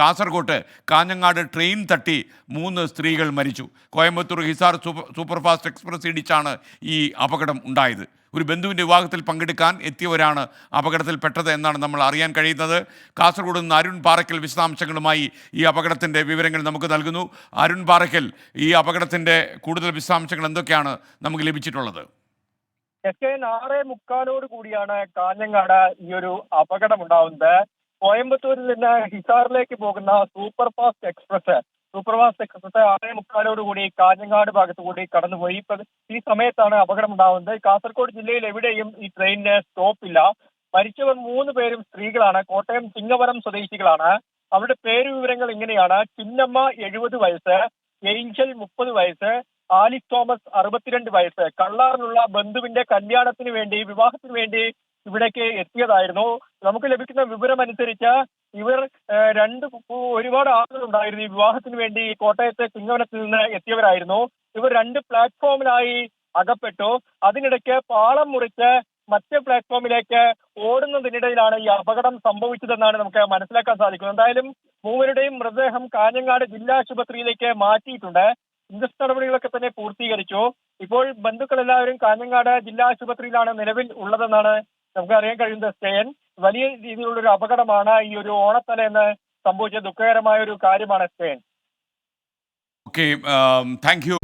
കാസർകോട്ട് കാഞ്ഞങ്ങാട് ട്രെയിൻ തട്ടി മൂന്ന് സ്ത്രീകൾ മരിച്ചു. Coimbatore Hisar super superfast express ഇടിച്ചാണ് ഈ അപകടം ഉണ്ടായത്. ഒരു ബന്ധുവിന്റെ വിവാഹത്തിൽ പങ്കെടുക്കാൻ എത്തിയവരാണ് അപകടത്തിൽപ്പെട്ടത് എന്നാണ് നമ്മൾ അറിയാൻ കഴിയുന്നത്. കാസർഗോഡ് നിന്ന് അരുൺ പാറയ്ക്കൽ വിശദാംശങ്ങളുമായി ഈ അപകടത്തിന്റെ വിവരങ്ങൾ നമുക്ക് നൽകുന്നു. അരുൺ പാറയ്ക്കൽ ഈ അപകടത്തിന്റെ കൂടുതൽ വിശദാംശങ്ങൾ എന്തൊക്കെയാണ് നമുക്ക് ലഭിച്ചിട്ടുള്ളത്? എസ് കെ ആറ് മുക്കാലോട് കൂടിയാണ് കാഞ്ഞങ്ങാട് ഈ ഒരു അപകടം ഉണ്ടാവുന്നത്. കോയമ്പത്തൂരിൽ നിന്ന് ഹിസാറിലേക്ക് പോകുന്ന super fast express super fast express ആറേ മുക്കാലോട് കൂടി കാഞ്ഞങ്ങാട് ഭാഗത്തു കൂടി കടന്നുപോയി. ഈ സമയത്താണ് അപകടം ഉണ്ടാവുന്നത് കാസർഗോഡ് ജില്ലയിൽ എവിടെയും ഈ ട്രെയിനിന് സ്റ്റോപ്പ് ഇല്ല. മരിച്ചവർ മൂന്ന് പേരും സ്ത്രീകളാണ്. കോട്ടയം ചിങ്ങവരം സ്വദേശികളാണ്. അവരുടെ പേര് വിവരങ്ങൾ ഇങ്ങനെയാണ്. ചിന്നമ്മ എഴുപത് വയസ്സ് ഏഞ്ചൽ മുപ്പത് വയസ്സ് ആലിസ് തോമസ് അറുപത്തിരണ്ട് വയസ്സ്. കള്ളാറിലുള്ള ബന്ധുവിന്റെ കല്യാണത്തിന് വേണ്ടി വിവാഹത്തിന് വേണ്ടി ഇവിടേക്ക് എത്തിയതായിരുന്നു. നമുക്ക് ലഭിക്കുന്ന വിവരം അനുസരിച്ച് ഇവർ രണ്ട് ഒരുപാട് ആളുകൾ ഉണ്ടായിരുന്നു. ഈ വിവാഹത്തിന് വേണ്ടി കോട്ടയത്തെ ചിങ്ങവനത്തിൽ നിന്ന് എത്തിയവരായിരുന്നു. ഇവർ രണ്ട് പ്ലാറ്റ്ഫോമിലായി അകപ്പെട്ടു. അതിനിടയ്ക്ക് പാളം മുറിച്ച് മറ്റേ പ്ലാറ്റ്ഫോമിലേക്ക് ഓടുന്നതിനിടയിലാണ് ഈ അപകടം സംഭവിച്ചതെന്നാണ് നമുക്ക് മനസ്സിലാക്കാൻ സാധിക്കുന്നത്. എന്തായാലും മൂവരുടെയും മൃതദേഹം കാഞ്ഞങ്ങാട് ജില്ലാ ആശുപത്രിയിലേക്ക് മാറ്റിയിട്ടുണ്ട്. ഇൻവെസ്റ്റ് നടപടികളൊക്കെ തന്നെ പൂർത്തീകരിച്ചു. ഇപ്പോൾ ബന്ധുക്കൾ എല്ലാവരും കാഞ്ഞങ്ങാട് ജില്ലാ ആശുപത്രിയിലാണ് നിലവിൽ ഉള്ളതെന്നാണ് നമുക്ക് അറിയാൻ കഴിയുന്നത് സ്റ്റേൻ വലിയ രീതിയിലുള്ള ഒരു അപകടമാണ് ഈ ഒരു ഓണത്തലേന്ന് സംഭവിച്ച ദുഃഖകരമായ ഒരു കാര്യമാണ് സ്റ്റേൻ. Okay thank you